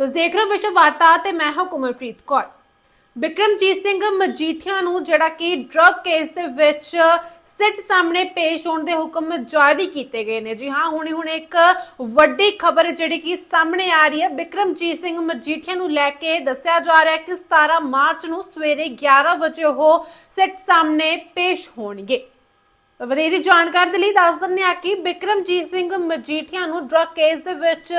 ਤੁਸੀਂ ਦੇਖ ਰਹੇ ਹੋ ਵਿਸ਼ਵ ਵਾਰਤਾ ਤੇ ਮੈਂ ਹਾਂ ਕੁਮਲਪ੍ਰੀਤ ਕੌਰ। ਬਿਕਰਮਜੀਤ ਸਿੰਘ ਮਜੀਠੀਆ ਨੂੰ ਜਿਹੜਾ ਕਿ ਡਰੱਗ ਕੇਸ ਦੇ ਵਿੱਚ ਸਿੱਟ ਸਾਹਮਣੇ ਪੇਸ਼ ਹੋਣ ਦੇ ਹੁਕਮ ਜਾਰੀ ਕੀਤੇ ਗਏ ਨੇ। ਜੀ ਹਾਂ ਹੁਣੇ ਹੁਣ ਇੱਕ ਵੱਡੀ ਖਬਰ ਜਿਹੜੀ ਕਿ ਸਾਹਮਣੇ ਆ ਰਹੀ ਹੈ। ਵਿਕਰਮਜੀਤ ਸਿੰਘ ਮਜੀਠੀਆ ਨੂੰ ਲੈ ਕੇ ਦੱਸਿਆ ਜਾ ਰਿਹਾ ਹੈ ਕਿ 17 ਮਾਰਚ ਨੂੰ ਸਵੇਰੇ 11 ਵਜੇ ਉਹ ਸਿੱਟ ਸਾਹਮਣੇ ਪੇਸ਼ ਹੋਣਗੇ। ਵਧੇਰੇ ਜਾਣਕਾਰੀ ਦੇ ਲਈ ਦੱਸ ਦਿੰਦੇ ਆ ਕਿ ਬਿਕਰਮਜੀਤ ਸਿੰਘ ਮਜੀਠੀਆ ਨੂੰ ਡਰੱਗ ਕੇਸ ਦੇ ਵਿੱਚ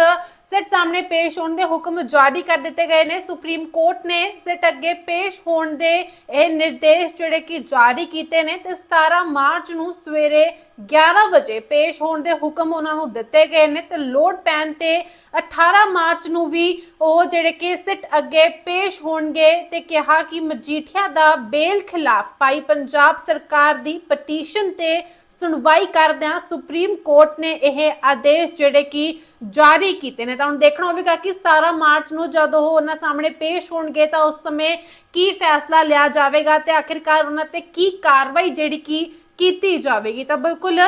ਸਿੱਟ ਸਾਹਮਣੇ ਪੇਸ਼ ਹੋਣ ਦੇ ਹੁਕਮ ਜਾਰੀ ਕਰ ਦਿੱਤੇ ਗਏ ਨੇ। ਸੁਪਰੀਮ ਕੋਰਟ ਨੇ ਸਿੱਟ ਅੱਗੇ ਪੇਸ਼ ਹੋਣ ਦੇ ਇਹ ਨਿਰਦੇਸ਼ ਜਿਹੜੇ ਕਿ ਜਾਰੀ ਕੀਤੇ ਨੇ ਤੇ 17 ਮਾਰਚ ਨੂੰ ਸਵੇਰੇ 11 ਵਜੇ ਪੇਸ਼ ਹੋਣ ਦੇ ਹੁਕਮ ਉਹਨਾਂ ਨੂੰ ਦਿੱਤੇ ਗਏ ਨੇ ਤੇ ਲੋਡ ਪੈਣ ਤੇ 18 ਮਾਰਚ ਨੂੰ ਵੀ ਉਹ ਜਿਹੜੇ ਕਿ ਸਿੱਟ ਅੱਗੇ ਪੇਸ਼ ਹੋਣਗੇ ਤੇ ਕਿਹਾ ਕਿ ਮਜੀਠੀਆ ਦਾ ਬੇਲ ਖਿਲਾਫ ਪਾਈ ਪੰਜਾਬ ਸਰਕਾਰ ਦੀ ਪਟੀਸ਼ਨ ਤੇ ਸੁਣਵਾਈ ਕਰਦਿਆਂ ਸੁਪਰੀਮ ਕੋਰਟ ਨੇ ਇਹ ਆਦੇਸ਼ ਜਿਹੜੇ ਕਿ ਜਾਰੀ ਕੀਤੇ ਨੇ। ਤਾਂ ਹੁਣ ਦੇਖਣਾ ਹੋਵੇਗਾ ਕਿ 17 ਮਾਰਚ ਨੂੰ ਜਦੋਂ ਉਹ ਉਹਨਾਂ ਸਾਹਮਣੇ ਪੇਸ਼ ਹੋਣਗੇ ਤਾਂ ਉਸ ਸਮੇਂ ਕੀ ਫੈਸਲਾ ਲਿਆ ਜਾਵੇਗਾ ਤੇ ਆਖਿਰਕਾਰ ਉਹਨਾਂ ਤੇ ਕੀ ਕਾਰਵਾਈ ਜਿਹੜੀ ਕਿ ਕੀਤੀ ਜਾਵੇਗੀ। ਤਾਂ ਬਿਲਕੁਲ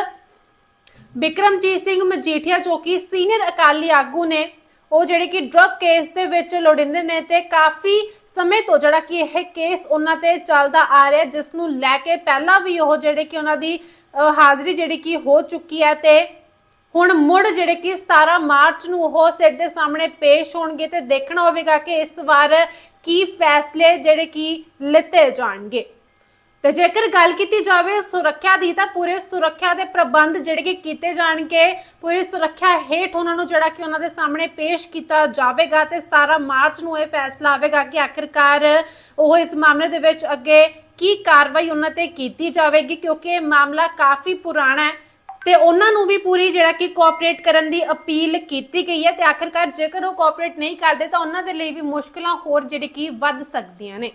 ਬਿਕਰਮਜੀਤ ਸਿੰਘ ਮਜੀਠੀਆ ਜੋ ਕਿ ਸੀਨੀਅਰ ਅਕਾਲੀ ਆਗੂ ਨੇ, ਉਹ ਜਿਹੜੇ ਕਿ ਡਰੱਗ ਕੇਸ ਦੇ ਵਿੱਚ ਲੋੜਿੰਦੇ ਨੇ ਤੇ ਕਾਫੀ ਸਮੇਂ ਤੋਂ ਜਿਹੜਾ ਕਿ ਇਹ ਕੇਸ ਉਹਨਾਂ ਤੇ ਚੱਲਦਾ ਆ ਰਿਹਾ ਜਿਸ ਨੂੰ ਲੈ ਕੇ ਪਹਿਲਾਂ ਵੀ ਉਹ ਜਿਹੜੇ ਕਿ ਉਹਨਾਂ ਦੀ ਹਾਜ਼ਰੀ ਜਿਹੜੀ ਕਿ ਹੋ ਚੁੱਕੀ ਹੈ ਤੇ ਹੁਣ ਮੁੜ ਜਿਹੜੇ ਕਿ 17 ਮਾਰਚ ਨੂੰ ਉਹ ਸਿੱਟ ਦੇ ਸਾਹਮਣੇ ਪੇਸ਼ ਹੋਣਗੇ ਤੇ ਦੇਖਣਾ ਹੋਵੇਗਾ ਕਿ ਇਸ ਵਾਰ ਕੀ ਫੈਸਲੇ ਜਿਹੜੇ ਕਿ ਲਿੱਤੇ ਜਾਣਗੇ। ਤੇ ਜੇਕਰ ਗੱਲ ਕੀਤੀ ਜਾਵੇ ਸੁਰੱਖਿਆ ਦੀ, ਤਾਂ ਪੂਰੇ ਸੁਰੱਖਿਆ ਦੇ ਪ੍ਰਬੰਧ ਜਿਹੜੇ ਕਿ ਕੀਤੇ ਜਾਣਗੇ, ਪੂਰੀ ਸੁਰੱਖਿਆ ਹੇਠ ਉਹਨਾਂ ਨੂੰ ਜਿਹੜਾ ਕਿ ਉਹਨਾਂ ਦੇ ਸਾਹਮਣੇ ਪੇਸ਼ ਕੀਤਾ ਜਾਵੇਗਾ ਤੇ 17 ਮਾਰਚ ਨੂੰ ਇਹ ਫੈਸਲਾ ਆਵੇਗਾ ਕਿ ਆਖਿਰਕਾਰ ਉਹ ਇਸ ਮਾਮਲੇ ਦੇ ਵਿੱਚ ਅੱਗੇ ਕੀ ਕਾਰਵਾਈ ਉਹਨਾਂ ਤੇ ਕੀਤੀ ਜਾਵੇਗੀ, ਕਿਉਂਕਿ ਇਹ ਮਾਮਲਾ ਕਾਫੀ ਪੁਰਾਣਾ ਹੈ ਤੇ ਉਹਨਾਂ ਨੂੰ ਵੀ ਪੂਰੀ ਜਿਹੜਾ ਕਿ ਕੋਆਪਰੇਟ ਕਰਨ ਦੀ ਅਪੀਲ ਕੀਤੀ ਗਈ ਹੈ ਤੇ ਆਖਿਰਕਾਰ ਜੇਕਰ ਉਹ ਕੋਆਪਰੇਟ ਨਹੀਂ ਕਰਦੇ ਤਾਂ ਉਹਨਾਂ ਦੇ ਲਈ ਵੀ ਮੁਸ਼ਕਲਾਂ ਹੋਰ ਜਿਹੜੀ ਕਿ ਵੱਧ ਸਕਦੀਆਂ ਨੇ।